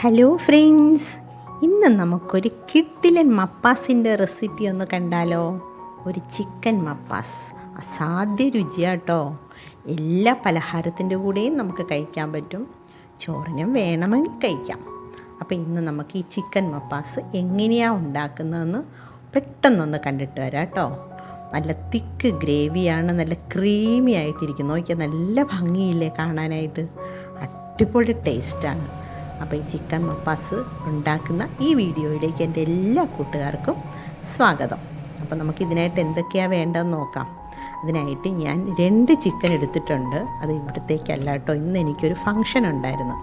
Hello friends ഇന്ന് നമുക്കൊരു കിട്ടിലൻ മപ്പാസിന്റെ recipe ഒന്ന് കണ്ടാലോ? ഒരു ചിക്കൻ മപ്പാസ്. അസാധ്യ രുചിയാട്ടോ. എല്ലാ പലഹാരത്തിന്റെ കൂടെയും നമുക്ക് കഴിക്കാൻ പറ്റും. ചോറിനും വേണമെങ്കിൽ കഴിക്കാം. അപ്പോൾ ഇന്ന് നമുക്ക് ഈ ചിക്കൻ മപ്പാസ് എങ്ങനെയാണ് ഉണ്ടാക്കുന്നതെന്ന് പെട്ടെന്നൊന്ന് കണ്ടിട്ട് വരാം കേട്ടോ നല്ല തിക്ക് ഗ്രേവിയാണ് നല്ല ക്രീമി ആയിട്ടിരിക്കുന്നു. നോക്കിയാൽ നല്ല ഭംഗിയില്ലേ കാണാനായിട്ട്. അടിപൊളി ടേസ്റ്റാണ് അപ്പോൾ ഈ ചിക്കൻ മപ്പാസ് ഉണ്ടാക്കുന്ന ഈ വീഡിയോയിലേക്ക് എന്റെ എല്ലാ കൂട്ടുകാർക്കും സ്വാഗതം. അപ്പോൾ നമുക്ക് ഇതിനായിട്ട് എന്തൊക്കെയാണ് വേണ്ടതെന്ന് നോക്കാം. അതിനായിട്ട് ഞാൻ രണ്ട് ചിക്കൻ എടുത്തിട്ടുണ്ട്. അത് ഇവിടത്തേക്കല്ല കേട്ടോ. ഇന്ന് എനിക്കൊരു ഫങ്ഷൻ ഉണ്ടായിരുന്നു.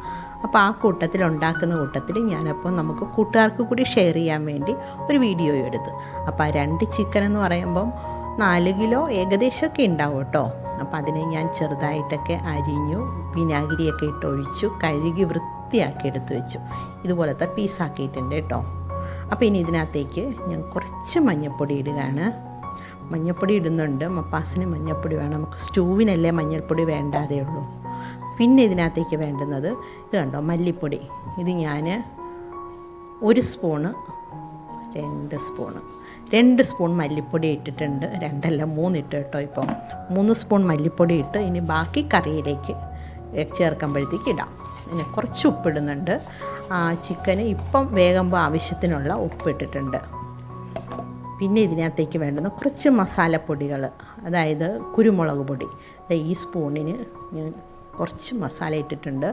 അപ്പോൾ ആ കൂട്ടത്തിൽ ഉണ്ടാക്കുന്ന കൂട്ടത്തിൽ ഞാനപ്പോൾ നമുക്ക് കൂട്ടുകാർക്ക് കൂടി ഷെയർ ചെയ്യാൻ വേണ്ടി ഒരു വീഡിയോ എടുത്ത്. അപ്പോൾ ആ രണ്ട് ചിക്കൻ എന്ന് പറയുമ്പം നാല് കിലോ ഏകദേശമൊക്കെ ഉണ്ടാവും കേട്ടോ. അപ്പോൾ അതിനെ ഞാൻ ചെറുതായിട്ടൊക്കെ അരിഞ്ഞു വിനാഗിരിയൊക്കെ ഇട്ട് ഒഴിച്ചു കഴുകി വൃത്തിയാക്കി എടുത്തു വെച്ചു. ഇതുപോലത്തെ പീസാക്കിയിട്ടുണ്ട് കേട്ടോ അപ്പോൾ ഇനി ഇതിനകത്തേക്ക് ഞാൻ കുറച്ച് മഞ്ഞൾപ്പൊടി ഇടുകയാണ്. മഞ്ഞൾപ്പൊടി ഇടുന്നുണ്ട്. മപ്പാസിന് മഞ്ഞൾപ്പൊടി വേണം. നമുക്ക് സ്റ്റൂവിനല്ലേ മഞ്ഞൾപ്പൊടി വേണ്ടാതേ ഉള്ളൂ. പിന്നെ ഇതിനകത്തേക്ക് വേണ്ടുന്നത് ഇത് കണ്ടോ മല്ലിപ്പൊടി. ഇത് ഞാൻ ഒരു സ്പൂണ് രണ്ട് സ്പൂണ്. രണ്ട് സ്പൂൺ മല്ലിപ്പൊടി ഇട്ടിട്ടുണ്ട്. രണ്ടല്ല മൂന്നിട്ട് കേട്ടോ ഇപ്പം. മൂന്ന് സ്പൂൺ മല്ലിപ്പൊടി ഇട്ട് ഇനി ബാക്കി കറിയിലേക്ക് ചേർക്കുമ്പോഴത്തേക്ക് ഇടാം. പിന്നെ കുറച്ച് ഉപ്പിടുന്നുണ്ട്. ചിക്കന് ഇപ്പം വേകുമ്പോൾ ആവശ്യത്തിനുള്ള ഉപ്പിട്ടിട്ടുണ്ട്. പിന്നെ ഇതിനകത്തേക്ക് വേണ്ടുന്ന കുറച്ച് മസാലപ്പൊടികൾ അതായത് കുരുമുളക് പൊടി. ഈ സ്പൂണിന് ഞാൻ കുറച്ച് മസാല ഇട്ടിട്ടുണ്ട്.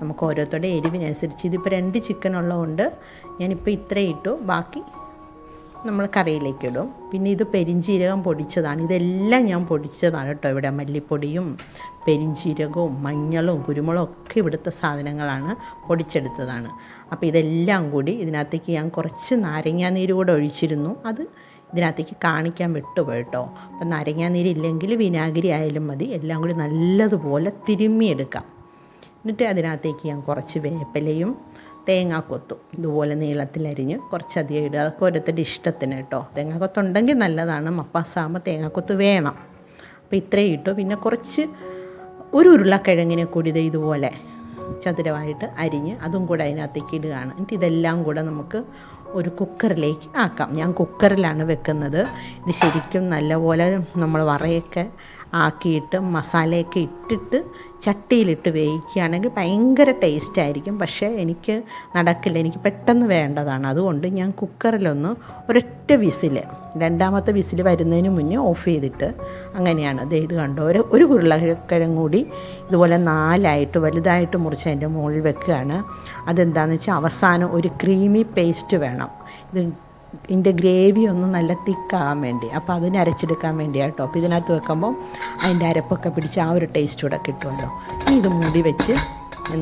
നമുക്ക് ഓരോരുത്തരുടെ എരിവിനനുസരിച്ച് ഇതിപ്പോൾ രണ്ട് ചിക്കൻ ഉള്ളതുകൊണ്ട് ഞാനിപ്പോൾ ഇത്ര ഇട്ടു. ബാക്കി നമ്മൾ കറിയിലേക്ക് ഇടും പിന്നെ ഇത് പെരിഞ്ചീരകം പൊടിച്ചതാണ്. ഇതെല്ലാം ഞാൻ പൊടിച്ചതാണ് കേട്ടോ ഇവിടെ. മല്ലിപ്പൊടിയും പെരിഞ്ചീരകവും മഞ്ഞളും കുരുമുളകും ഒക്കെ ഇവിടുത്തെ സാധനങ്ങളാണ് പൊടിച്ചെടുത്തതാണ്. അപ്പോൾ ഇതെല്ലാം കൂടി ഇതിനകത്തേക്ക് ഞാൻ കുറച്ച് നാരങ്ങാനീര് കൂടെ ഒഴിച്ചിരുന്നു. അത് ഇതിനകത്തേക്ക് കാണിക്കാൻ വിട്ടുപോയി കേട്ടോ. അപ്പം നാരങ്ങാനീര് ഇല്ലെങ്കിൽ വിനാഗിരി ആയാലും മതി. എല്ലാം കൂടി നല്ലതുപോലെ തിരുമ്മിയെടുക്കാം. എന്നിട്ട് അതിനകത്തേക്ക് ഞാൻ കുറച്ച് വേപ്പിലയും തേങ്ങാക്കൊത്തും. ഇതുപോലെ നീളത്തിലരിഞ്ഞ് കുറച്ചധികം ഇടുക. അതൊക്കെ ഓരോരുത്തരുടെ ഇഷ്ടത്തിന് കേട്ടോ. തേങ്ങാക്കൊത്തുണ്ടെങ്കിൽ നല്ലതാണ്. മപ്പാസാകുമ്പോൾ തേങ്ങാക്കൊത്ത് വേണം. അപ്പോൾ ഇത്രയും ഇട്ടു. പിന്നെ കുറച്ച് ഒരു ഉരുളക്കിഴങ്ങിനെ കൂടി ഇത് ഇതുപോലെ ചതുരമായിട്ട് അരിഞ്ഞ് അതും കൂടെ അതിനകത്തേക്ക് ഇടുകയാണ്. എന്നിട്ട് ഇതെല്ലാം കൂടെ നമുക്ക് ഒരു കുക്കറിലേക്ക് ആക്കാം. ഞാൻ കുക്കറിലാണ് വെക്കുന്നത്. ഇത് ശരിക്കും നല്ലപോലെ നമ്മൾ വറയൊക്കെ ആക്കിയിട്ട് മസാലയൊക്കെ ഇട്ടിട്ട് ചട്ടിയിലിട്ട് വേവിക്കുകയാണെങ്കിൽ ഭയങ്കര ടേസ്റ്റ് ആയിരിക്കും പക്ഷേ എനിക്ക് നടക്കില്ല. എനിക്ക് പെട്ടെന്ന് വേണ്ടതാണ്. അതുകൊണ്ട് ഞാൻ കുക്കറിലൊന്ന് ഒരൊറ്റ വിസിൽ രണ്ടാമത്തെ വിസിൽ വരുന്നതിന് മുന്നേ ഓഫ് ചെയ്തിട്ട് അങ്ങനെയാണ്. ഇത് കണ്ടോ? ഒരു ഒരു ഉരുളക്കിഴങ്ങ് കൂടി ഇതുപോലെ നാലായിട്ട് വലുതായിട്ട് മുറിച്ച് അതിന്റെ മുകളിൽ വെക്കുകയാണ്. അതെന്താണെന്ന് വെച്ചാൽ അവസാനം ഒരു ക്രീമി പേസ്റ്റ് വേണം. ഇത് ഇതിന്റെ ഗ്രേവി ഒന്ന് നല്ല തിക്കാകാൻ വേണ്ടി. അപ്പോൾ അതിനെ അരച്ചെടുക്കാൻ വേണ്ടിയാണ് കേട്ടോ അപ്പോൾ ഇതിനകത്ത് വെക്കുമ്പോൾ അതിന്റെ അരപ്പൊക്കെ പിടിച്ച് ആ ഒരു ടേസ്റ്റ് കൂടെ കിട്ടുമല്ലോ ഇനി ഇത് മൂടി വെച്ച്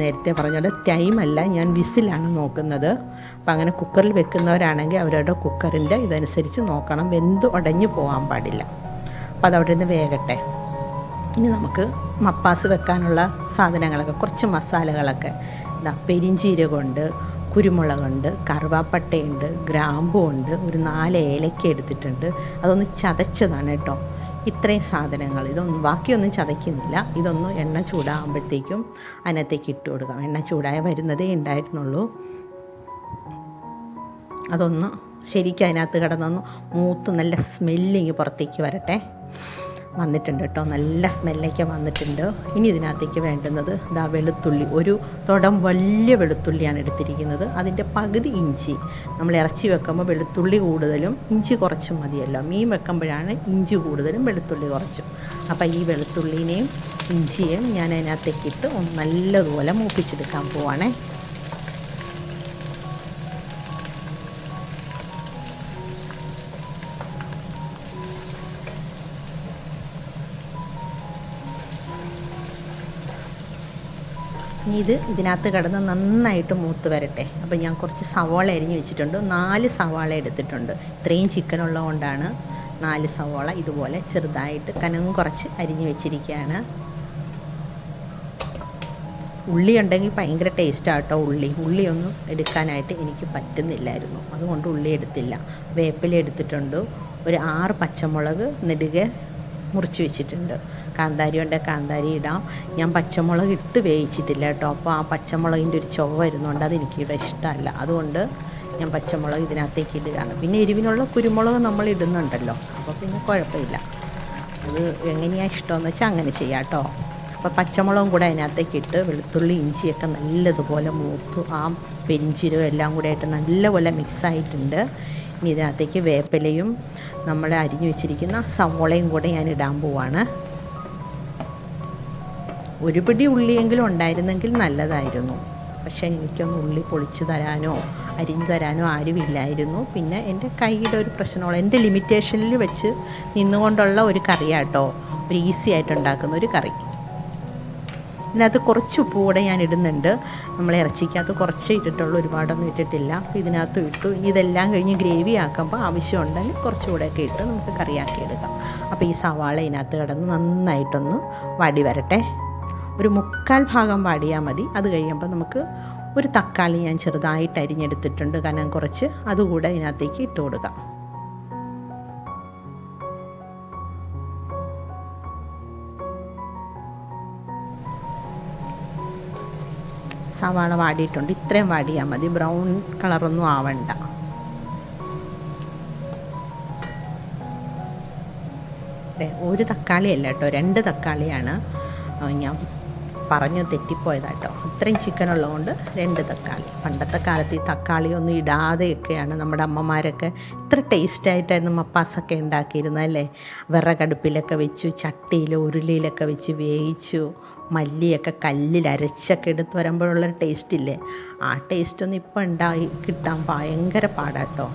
നേരത്തെ പറഞ്ഞ പോലെ ടൈമല്ല ഞാൻ വിസിലാണ് നോക്കുന്നത്. അപ്പം അങ്ങനെ കുക്കറിൽ വെക്കുന്നവരാണെങ്കിൽ അവരുടെ കുക്കറിന്റെ ഇതനുസരിച്ച് നോക്കണം. വെന്ത് ഉടഞ്ഞു പോകാൻ പാടില്ല. അപ്പോൾ അതവിടെ നിന്ന് വേകട്ടെ. ഇനി നമുക്ക് മപ്പാസ് വെക്കാനുള്ള സാധനങ്ങളൊക്കെ കുറച്ച് മസാലകളൊക്കെ. ഇതാ പെരിഞ്ചീരകമുണ്ട് കുരുമുളകുണ്ട് കറുവാപ്പട്ടയുണ്ട് ഗ്രാമ്പുണ്ട് ഒരു നാല് ഏലക്ക എടുത്തിട്ടുണ്ട്. അതൊന്ന് ചതച്ചതാണ് കേട്ടോ. ഇത്രയും സാധനങ്ങൾ. ഇതൊന്നും ബാക്കിയൊന്നും ചതയ്ക്കുന്നില്ല. ഇതൊന്നും എണ്ണ ചൂടാകുമ്പോഴത്തേക്കും അതിനകത്തേക്ക് ഇട്ട് കൊടുക്കാം എണ്ണ ചൂടായ വരുന്നതേ ഉണ്ടായിരുന്നുള്ളൂ. അതൊന്ന് ശരിക്കും അതിനകത്ത് കിടന്നൊന്ന് മൂത്ത് നല്ല സ്മെല്ലിങ് പുറത്തേക്ക് വരട്ടെ. വന്നിട്ടുണ്ട് കേട്ടോ. നല്ല സ്മെല്ലൊക്കെ വന്നിട്ടുണ്ട്. ഇനി ഇതിനകത്തേക്ക് വേണ്ടുന്നത് ഇതാ വെളുത്തുള്ളി. ഒരു തുടം വലിയ വെളുത്തുള്ളിയാണ് എടുത്തിരിക്കുന്നത്. അതിന്റെ പകുതി ഇഞ്ചി. നമ്മൾ ഇറച്ചി വെക്കുമ്പോൾ വെളുത്തുള്ളി കൂടുതലും ഇഞ്ചി കുറച്ചും മതിയല്ലോ. മീൻ വെക്കുമ്പോഴാണ് ഇഞ്ചി കൂടുതലും വെളുത്തുള്ളി കുറച്ചും. അപ്പോൾ ഈ വെളുത്തുള്ളിനെയും ഇഞ്ചിയും ഞാൻ അതിനകത്തേക്കിട്ട് നല്ലതുപോലെ മൂപ്പിച്ചെടുക്കാൻ പോവാണേ. ഇനി ഇത് ഇതിനകത്ത് കിടന്ന് നന്നായിട്ട് മൂത്ത് വരട്ടെ. അപ്പോൾ ഞാൻ കുറച്ച് സവാള അരിഞ്ഞ് വെച്ചിട്ടുണ്ട്. നാല് സവാള എടുത്തിട്ടുണ്ട്. ഇത്രയും ചിക്കൻ ഉള്ളതുകൊണ്ടാണ് നാല് സവാള ഇതുപോലെ ചെറുതായിട്ട് കനവും കുറച്ച് അരിഞ്ഞ് വെച്ചിരിക്കുകയാണ്. ഉള്ളി ഉണ്ടെങ്കിൽ ഭയങ്കര ടേസ്റ്റാട്ടോ ഉള്ളി. ഉള്ളിയൊന്നും എടുക്കാനായിട്ട് എനിക്ക് പറ്റുന്നില്ലായിരുന്നു. അതുകൊണ്ട് ഉള്ളി എടുത്തില്ല. വേപ്പില എടുത്തിട്ടുണ്ട്. ഒരു ആറ് പച്ചമുളക് നെടുകെ മുറിച്ച് വെച്ചിട്ടുണ്ട്. കാന്താരി ഉണ്ടെങ്കിൽ കാന്താരി ഇടാം. ഞാൻ പച്ചമുളക് ഇട്ട് വേവിച്ചിട്ടില്ല കേട്ടോ. അപ്പോൾ ആ പച്ചമുളകിന്റെ ഒരു ചുവ വരുന്നുണ്ട് അത് എനിക്കിവിടെ ഇഷ്ടമല്ല. അതുകൊണ്ട് ഞാൻ പച്ചമുളക് ഇതിനകത്തേക്ക് ഇടുകയാണ്. പിന്നെ എരിവിനുള്ള കുരുമുളക് നമ്മൾ ഇടുന്നുണ്ടല്ലോ. അപ്പോൾ പിന്നെ കുഴപ്പമില്ല. അത് എങ്ങനെയാണ് ഇഷ്ടമെന്ന് വെച്ചാൽ അങ്ങനെ ചെയ്യാം കേട്ടോ. അപ്പോൾ പച്ചമുളകും കൂടെ അതിനകത്തേക്ക് ഇട്ട് വെളുത്തുള്ളി ഇഞ്ചിയൊക്കെ നല്ലതുപോലെ മൂത്തു ആ പെരിഞ്ചീരകം എല്ലാം കൂടെ ആയിട്ട് നല്ലപോലെ മിക്സായിട്ടുണ്ട്. ഇനി ഇതിനകത്തേക്ക് വേപ്പിലയും നമ്മൾ അരിഞ്ഞു വെച്ചിരിക്കുന്ന സവോളയും കൂടെ ഞാൻ ഇടാൻ പോവാണ്. ഒരു പിടി ഉള്ളിയെങ്കിലും ഉണ്ടായിരുന്നെങ്കിൽ നല്ലതായിരുന്നു. പക്ഷേ എനിക്കൊന്ന് ഉള്ളി പൊളിച്ചു തരാനോ അരിഞ്ഞു തരാനോ ആരുമില്ലായിരുന്നു. പിന്നെ എന്റെ കൈയുടെ ഒരു പ്രശ്നമുള്ള എന്റെ ലിമിറ്റേഷനിൽ വെച്ച് നിന്നുകൊണ്ടുള്ള ഒരു കറിയാട്ടോ. ഒരു ഈസി ആയിട്ട് ഉണ്ടാക്കുന്ന ഒരു കറി. ഇതിനകത്ത് കുറച്ച് ഉപ്പ് കൂടെ ഞാൻ ഇടുന്നുണ്ട്. നമ്മൾ ഇറച്ചിക്കകത്ത് കുറച്ച് ഇട്ടിട്ടുള്ളൂ ഒരുപാടൊന്നും ഇട്ടിട്ടില്ല. അപ്പോൾ ഇതിനകത്ത് ഇട്ടു. ഇനി ഇതെല്ലാം കഴിഞ്ഞ് ഗ്രേവി ആക്കുമ്പോൾ ആവശ്യമുണ്ടെങ്കിൽ കുറച്ചുകൂടെയൊക്കെ ഇട്ട് നമുക്ക് കറിയാക്കി എടുക്കാം. അപ്പോൾ ഈ സവാള ഇതിനകത്ത് കിടന്ന് നന്നായിട്ടൊന്ന് വടി വരട്ടെ. ഒരു മുക്കാൽ ഭാഗം വാടിയാൽ മതി. അത് കഴിയുമ്പോൾ നമുക്ക് ഒരു തക്കാളി ഞാൻ ചെറുതായിട്ട് അരിഞ്ഞെടുത്തിട്ടുണ്ട്. കനം കുറച്ച്. അതുകൂടെ ഇതിനകത്തേക്ക് ഇട്ട് കൊടുക്കാം. സവാള വാടിയിട്ടുണ്ട്. ഇത്രയും വാടിയാൽ മതി. ബ്രൗൺ കളറൊന്നും ആവണ്ട. ഒരു തക്കാളിയല്ല കേട്ടോ. രണ്ട് തക്കാളിയാണ്. ഞാൻ പറഞ്ഞു തെറ്റിപ്പോയതാട്ടോ. ഇത്രയും ചിക്കൻ ഉള്ളതുകൊണ്ട് രണ്ട് തക്കാളി. പണ്ടത്തെ കാലത്ത് ഈ തക്കാളി ഒന്നും ഇടാതെയൊക്കെയാണ് നമ്മുടെ അമ്മമാരൊക്കെ ഇത്ര ടേസ്റ്റായിട്ടായിരുന്നു മപ്പാസൊക്കെ ഉണ്ടാക്കിയിരുന്നത് അല്ലേ? വിറകടുപ്പിലൊക്കെ വെച്ചു ചട്ടിയിൽ ഉരുളിയിലൊക്കെ വെച്ച് വേവിച്ചു മല്ലിയൊക്കെ കല്ലിൽ അരച്ചൊക്കെ എടുത്ത് വരുമ്പോഴുള്ളൊരു ടേസ്റ്റ് ഇല്ലേ? ആ ടേസ്റ്റൊന്നും ഇപ്പം ഉണ്ടായി കിട്ടാൻ ഭയങ്കര പാടാട്ടോ.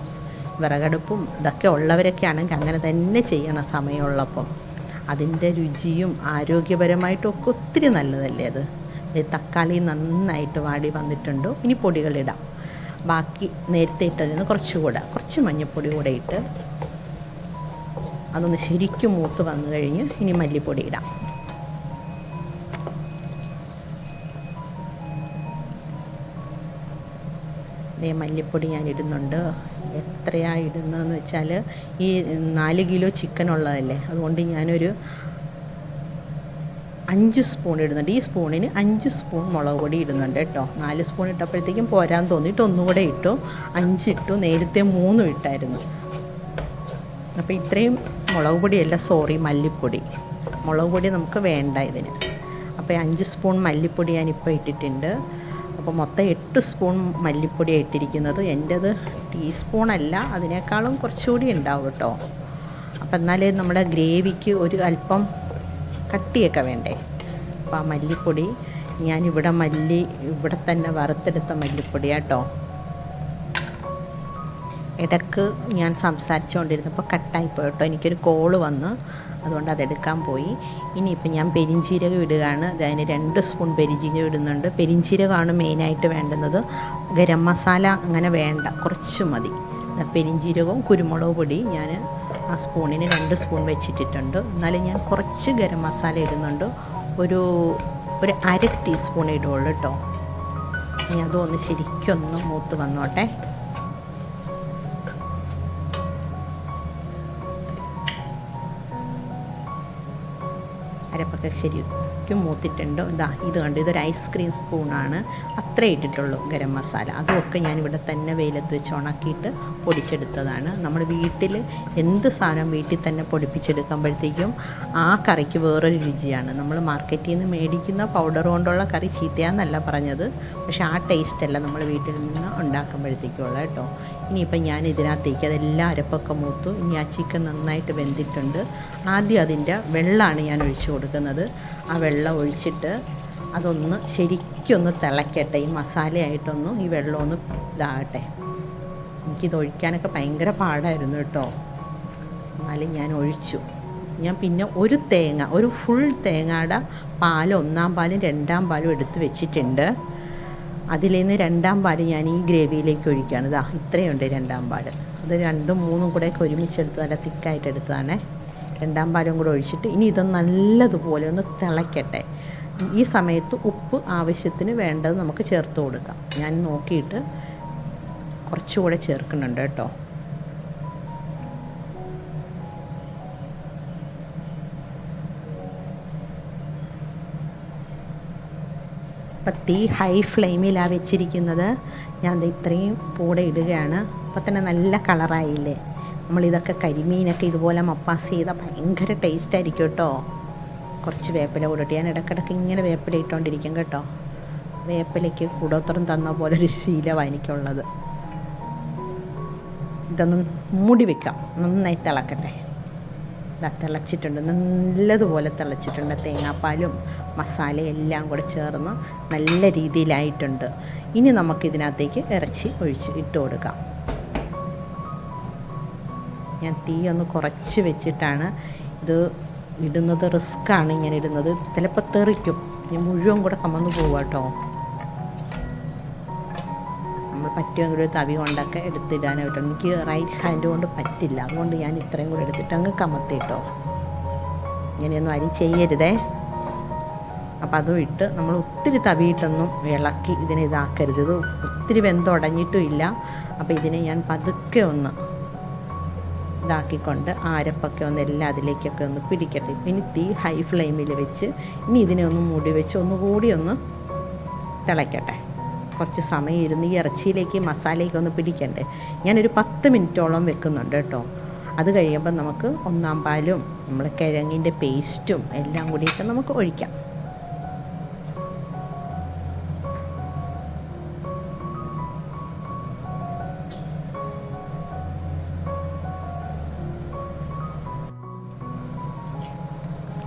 വിറകടുപ്പും ഇതൊക്കെ ഉള്ളവരൊക്കെ ആണെങ്കിൽ അങ്ങനെ തന്നെ ചെയ്യണം സമയമുള്ളപ്പം. അതിന്റെ രുചിയും ആരോഗ്യപരമായിട്ടൊക്കെ ഒത്തിരി നല്ലതല്ലേ അത്? തക്കാളി നന്നായിട്ട് വാടി വന്നിട്ടുണ്ട്. ഇനി പൊടികളിടാം ബാക്കി നേരത്തെ ഇട്ടതിൽ നിന്ന് കുറച്ചുകൂടെ കുറച്ച് മഞ്ഞൾപ്പൊടി കൂടെ ഇട്ട് അതൊന്ന് ശരിക്കും മൂത്ത് വന്നു കഴിഞ്ഞ് ഇനി മല്ലിപ്പൊടി ഇടാം. മല്ലിപ്പൊടി ഞാൻ ഇടുന്നുണ്ട്. എത്രയാണ് ഇടുന്നതെന്ന് വെച്ചാൽ ഈ നാല് കിലോ ചിക്കൻ ഉള്ളതല്ലേ? അതുകൊണ്ട് ഞാനൊരു അഞ്ച് സ്പൂൺ ഇടുന്നുണ്ട്. ഈ സ്പൂണിന് അഞ്ച് സ്പൂൺ മുളക് പൊടി ഇടുന്നുണ്ട് കേട്ടോ. നാല് സ്പൂൺ ഇട്ടപ്പോഴത്തേക്കും പോരാൻ തോന്നിയിട്ട് ഒന്നുകൂടെ ഇട്ടു. അഞ്ചിട്ടു നേരത്തെ മൂന്നും ഇട്ടായിരുന്നു. അപ്പോൾ ഇത്രയും മുളക് പൊടിയല്ല സോറി മല്ലിപ്പൊടി. മുളക് പൊടി നമുക്ക് വേണ്ട ഇതിന്. അപ്പോൾ അഞ്ച് സ്പൂൺ മല്ലിപ്പൊടി ഞാനിപ്പോൾ ഇട്ടിട്ടുണ്ട്. അപ്പോൾ മൊത്തം എട്ട് സ്പൂൺ മല്ലിപ്പൊടിയാണ് ഇട്ടിരിക്കുന്നത് എന്റേത് ടീസ്പൂണല്ല അതിനേക്കാളും കുറച്ചുകൂടി ഉണ്ടാവും കേട്ടോ. അപ്പോൾ എന്നാലേ നമ്മുടെ ഗ്രേവിക്ക് ഒരു അല്പം കട്ടിയൊക്കെ വേണ്ടേ. അപ്പോൾ ആ മല്ലിപ്പൊടി ഞാനിവിടെ മല്ലി ഇവിടെ തന്നെ വറുത്തെടുത്ത മല്ലിപ്പൊടിയാട്ടോ ഇടയ്ക്ക് ഞാൻ സംസാരിച്ചുകൊണ്ടിരുന്നപ്പോൾ കട്ടായിപ്പോയി കേട്ടോ എനിക്കൊരു കോൾ വന്ന്. അതുകൊണ്ട് അതെടുക്കാൻ പോയി. ഇനിയിപ്പോൾ ഞാൻ പെരിഞ്ചീരകം ഇടുകയാണ്. അതിന് രണ്ട് സ്പൂൺ പെരിഞ്ചീരകം ഇടുന്നുണ്ട്. പെരിഞ്ചീരകമാണ് മെയിനായിട്ട് വേണ്ടുന്നത്. ഗരം മസാല അങ്ങനെ വേണ്ട. കുറച്ച് മതി. പെരിഞ്ചീരകവും കുരുമുളക് പൊടി ഞാൻ ആ സ്പൂണിന് രണ്ട് സ്പൂൺ വെച്ചിട്ടിട്ടുണ്ട്. എന്നാലും ഞാൻ കുറച്ച് ഗരം മസാല ഇടുന്നുണ്ട്. ഒരു ഒരു അര ടീസ്പൂൺ ഇടുള്ളൂ കേട്ടോ. ഇനി അതൊന്ന് ശരിക്കൊന്ന് മൂത്ത് വന്നോട്ടെ. അരപ്പൊക്കെ ശരിക്കും മൂത്തിട്ടുണ്ട്. ഇതാ ഇത് കണ്ടു? ഇതൊരു ഐസ്ക്രീം സ്പൂണാണ് അത്രേ ഇട്ടിട്ടുള്ളൂ ഗരം മസാല. അതുമൊക്കെ ഞാനിവിടെ തന്നെ വെയിലത്ത് വെച്ച് ഉണക്കിയിട്ട് പൊടിച്ചെടുത്തതാണ്. നമ്മൾ വീട്ടിൽ എന്ത് സാധനം വീട്ടിൽ തന്നെ പൊടിപ്പിച്ചെടുക്കുമ്പോഴത്തേക്കും ആ കറിക്ക് വേറൊരു രുചിയാണ്. നമ്മൾ മാർക്കറ്റിൽ നിന്ന് മേടിക്കുന്ന പൗഡർ കൊണ്ടുള്ള കറി ചീത്തയാന്നല്ല പറഞ്ഞത്. പക്ഷേ ആ ടേസ്റ്റല്ല നമ്മൾ വീട്ടിൽ നിന്ന് ഉണ്ടാക്കുമ്പോഴത്തേക്കുള്ള കേട്ടോ. ഇനിയിപ്പം ഞാൻ ഇതിനകത്തേക്ക് അതെല്ലാം അരപ്പൊക്കെ മൂത്തു. ഇനി ആ ചിക്കൻ നന്നായിട്ട് വെന്തിട്ടുണ്ട്. ആദ്യം അതിന്റെ വെള്ളമാണ് ഞാൻ ഒഴിച്ചു കൊടുക്കുന്നത്. ആ വെള്ളം ഒഴിച്ചിട്ട് അതൊന്ന് ശരിക്കൊന്ന് തിളയ്ക്കട്ടെ ഈ മസാലയായിട്ടൊന്നും ഈ വെള്ളം ഒന്ന് ഇതാകട്ടെ. എനിക്കിത് ഒഴിക്കാനൊക്കെ ഭയങ്കര പാടായിരുന്നു കേട്ടോ. എന്നാലും ഞാൻ ഒഴിച്ചു. ഞാൻ പിന്നെ ഒരു തേങ്ങ ഒരു ഫുൾ തേങ്ങയുടെ പാൽ ഒന്നാം പാലും രണ്ടാം പാലും എടുത്ത് വെച്ചിട്ടുണ്ട്. അതിൽ നിന്ന് രണ്ടാം പാൽ ഞാൻ ഈ ഗ്രേവിയിലേക്ക് ഒഴിക്കുകയാണ്. ഇതാ ഇത്രയുണ്ട് രണ്ടാം പാൽ. അത് രണ്ടും മൂന്നും കൂടെ ഒക്കെ ഒരുമിച്ചെടുത്ത് നല്ല തിക്കായിട്ട് എടുത്തതാണ്. രണ്ടാം പാലും കൂടെ ഒഴിച്ചിട്ട് ഇനി ഇത് നല്ലതുപോലെ ഒന്ന് തിളയ്ക്കട്ടെ ഈ സമയത്ത് ഉപ്പ് ആവശ്യത്തിന് വേണ്ടത് നമുക്ക് ചേർത്ത് കൊടുക്കാം. ഞാൻ നോക്കിയിട്ട് കുറച്ചുകൂടെ ചേർക്കുന്നുണ്ട് കേട്ടോ. അപ്പം തീ ഹൈ ഫ്ലെയിമിലാണ് വെച്ചിരിക്കുന്നത്. ഞാൻ ഇത്രയും കൂടെ ഇടുകയാണ്. അപ്പം തന്നെ നല്ല കളറായില്ലേ? നമ്മളിതൊക്കെ കരിമീനൊക്കെ ഇതുപോലെ മപ്പാസ് ചെയ്താൽ ഭയങ്കര ടേസ്റ്റ് ആയിരിക്കും കേട്ടോ. കുറച്ച് വേപ്പില കൂടിട്ട് ഞാൻ ഇടയ്ക്കിടയ്ക്ക് ഇങ്ങനെ വേപ്പില ഇട്ടുകൊണ്ടിരിക്കും കേട്ടോ. വേപ്പിലയ്ക്ക് കൂടോത്രം തന്ന പോലെ ഒരു ശീലമാണ് എനിക്കുള്ളത്. ഇതൊന്ന് മൂടി വെക്കാം. നന്നായി തിളക്കട്ടെ. തിളച്ചിട്ടുണ്ട്. നല്ലതുപോലെ തിളച്ചിട്ടുണ്ട്. തേങ്ങാപ്പാലും മസാലയും എല്ലാം കൂടെ ചേർന്ന് നല്ല രീതിയിലായിട്ടുണ്ട്. ഇനി നമുക്കിതിനകത്തേക്ക് ഇറച്ചി ഒഴിച്ച് ഇട്ട് കൊടുക്കാം. ഞാൻ തീ ഒന്ന് കുറച്ച് വെച്ചിട്ടാണ് ഇത് ഇടുന്നത്. റിസ്ക്കാണ് ഇങ്ങനെ ഇടുന്നത്. ചിലപ്പോൾ തെറിക്കും. മുഴുവൻ കൂടെ കമന്ന് പോവാട്ടോ. പറ്റുമെങ്കിൽ ഒരു തവി കൊണ്ടൊക്കെ എടുത്തിടാനായിട്ട് എനിക്ക് റൈറ്റ് ഹാൻഡ് കൊണ്ട് പറ്റില്ല. അതുകൊണ്ട് ഞാൻ ഇത്രയും കൂടെ എടുത്തിട്ട് അങ്ങ് കമത്തിട്ടോ ഇങ്ങനെയൊന്നും അരി ചെയ്യരുതേ. അപ്പോൾ അതും ഇട്ട് നമ്മൾ ഒത്തിരി തവിയിട്ടൊന്നും ഇളക്കി ഇതിനെ ഇതാക്കരുത്. ഇത് ഒത്തിരി വെന്തുടഞ്ഞിട്ടും ഇല്ല. അപ്പോൾ ഇതിനെ ഞാൻ പതുക്കെ ഒന്ന് ഇതാക്കിക്കൊണ്ട് ആരപ്പൊക്കെ ഒന്ന് എല്ലാം അതിലേക്കൊക്കെ ഒന്ന് പിടിക്കട്ടെ. ഇനി തീ ഹൈ ഫ്ലെയിമിൽ വെച്ച് ഇനി ഇതിനെ ഒന്ന് മൂടി വെച്ച് ഒന്ന് കൂടി ഒന്ന് തിളയ്ക്കട്ടെ. കുറച്ച് സമയം ഇരുന്ന് ഈ ഇറച്ചിയിലേക്ക് മസാലയൊക്കെ ഒന്ന് പിടിക്കണ്ടേ? ഞാനൊരു പത്ത് മിനിറ്റോളം വെക്കുന്നുണ്ട് കേട്ടോ. അത് കഴിയുമ്പോൾ നമുക്ക് ഒന്നാം പാലും നമ്മൾ കിഴങ്ങിന്റെ പേസ്റ്റും എല്ലാം കൂടിയൊക്കെ നമുക്ക് ഒഴിക്കാം.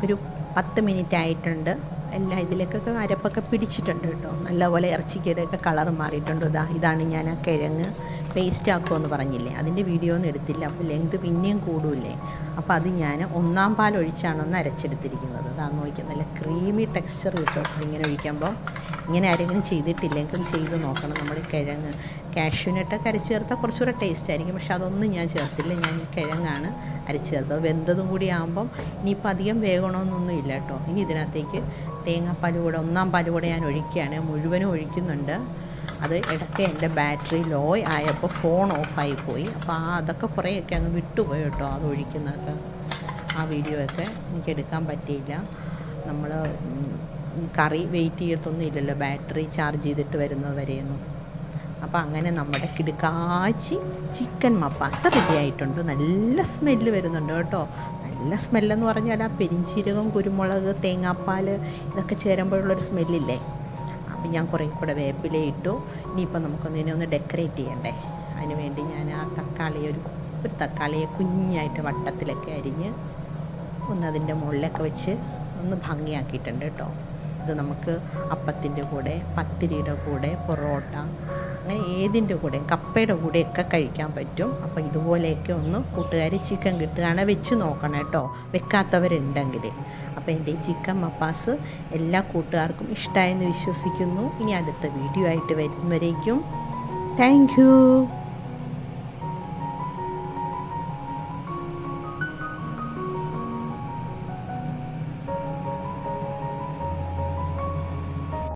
ഒരു പത്ത് മിനിറ്റ് ആയിട്ടുണ്ട് എല്ലാം ഇതിലേക്കൊക്കെ അരപ്പൊക്കെ പിടിച്ചിട്ടുണ്ട് കേട്ടോ. നല്ലപോലെ ഇറച്ചിക്കയുടെയൊക്കെ കളർ മാറിയിട്ടുണ്ട്. ഇതാ ഇതാണ് ഞാൻ ആ കിഴങ്ങ് പേസ്റ്റ് ആക്കുമെന്ന് പറഞ്ഞില്ലേ? അതിന്റെ വീഡിയോ ഒന്നും എടുത്തില്ല. അപ്പോൾ ലെങ്ത് പിന്നെയും കൂടൂലേ അപ്പോൾ അത് ഞാൻ ഒന്നാം പാൽ ഒഴിച്ചാണ് ഒന്ന് അരച്ചെടുത്തിരിക്കുന്നത്. അതാ നോക്കിയാൽ നല്ല ക്രീമി ടെക്സ്ചർ കിട്ടും ഇങ്ങനെ ഒഴിക്കുമ്പോൾ ഇങ്ങനെ ആരെങ്കിലും ചെയ്തിട്ടില്ലെങ്കിൽ ചെയ്ത് നോക്കണം. നമ്മുടെ കിഴങ്ങ് കാഷ്യൂനട്ടൊക്കെ അരച്ച് ചേർത്താൽ കുറച്ചുകൂടെ ടേസ്റ്റ് ആയിരിക്കും. പക്ഷെ അതൊന്നും ഞാൻ ചേർത്തില്ല. ഞാൻ ഈ കിഴങ്ങാണ് അരച്ച് ചേർത്തത്. വെന്തതും കൂടി ആകുമ്പം ഇനിയിപ്പോൾ അധികം വേകണമെന്നൊന്നും ഇല്ല കേട്ടോ. ഇനി ഇതിനകത്തേക്ക് തേങ്ങാപ്പാൽ കൂടെ ഒന്നാം പാൽ കൂടെ ഞാൻ ഒഴിക്കുകയാണ്. മുഴുവനും ഒഴിക്കുന്നുണ്ട്. അത് ഇടയ്ക്ക് എന്റെ ബാറ്ററി ലോ ആയപ്പോൾ ഫോൺ ഓഫായി പോയി. അപ്പോൾ ആ അതൊക്കെ കുറേയൊക്കെ അങ്ങ് വിട്ടുപോയി കേട്ടോ അത് ഒഴിക്കുന്നതൊക്കെ. ആ വീഡിയോ ഒക്കെ എനിക്ക് എടുക്കാൻ പറ്റിയില്ല. നമ്മൾ കറി വെയിറ്റ് ചെയ്യത്തൊന്നും ഇല്ലല്ലോ. ബാറ്ററി ചാർജ് ചെയ്തിട്ട് വരുന്നത് വരെയൊന്നും. അപ്പോൾ അങ്ങനെ നമ്മുടെ കിടുക്കാച്ചി ചിക്കൻ മപ്പാസ റെഡി ആയിട്ടുണ്ട്. നല്ല സ്മെല്ല് വരുന്നുണ്ട് കേട്ടോ. നല്ല സ്മെല്ലെന്ന് പറഞ്ഞാൽ ആ പെരിഞ്ചീരകം കുരുമുളക് തേങ്ങാപ്പാൽ ഇതൊക്കെ ചേരുമ്പോഴുള്ളൊരു സ്മെല്ലില്ലേ അപ്പം ഞാൻ കുറേ കൂടെ വേപ്പില ഇട്ടു. ഇനിയിപ്പോൾ ഇതിനെ ഒന്ന് ഡെക്കറേറ്റ് ചെയ്യണ്ടേ? അതിന് വേണ്ടി ഞാൻ ആ തക്കാളി ഒരു ഒരു തക്കാളിയെ കുഞ്ഞായിട്ട് വട്ടത്തിലൊക്കെ അരിഞ്ഞ് ഒന്ന് അതിന്റെ മുകളിലൊക്കെ വെച്ച് ഒന്ന് ഭംഗിയാക്കിയിട്ടുണ്ട് കേട്ടോ. ഇത് നമുക്ക് അപ്പത്തിന്റെ കൂടെ പത്തിരിയുടെ കൂടെ പൊറോട്ട അങ്ങനെ ഏതിന്റെ കൂടെ കപ്പയുടെ കൂടെയൊക്കെ കഴിക്കാൻ പറ്റും. അപ്പോൾ ഇതുപോലെയൊക്കെ ഒന്ന് കൂട്ടുകാർ ചിക്കൻ കിട്ടുകയാണെങ്കിൽ വെച്ച് നോക്കണം കേട്ടോ. വെക്കാത്തവരുണ്ടെങ്കിൽ അപ്പോൾ എന്റെ ചിക്കൻ മപ്പാസ് എല്ലാ കൂട്ടുകാർക്കും ഇഷ്ടമായെന്ന് വിശ്വസിക്കുന്നു. ഇനി അടുത്ത വീഡിയോ ആയിട്ട് വരുന്നവരേക്കും. താങ്ക്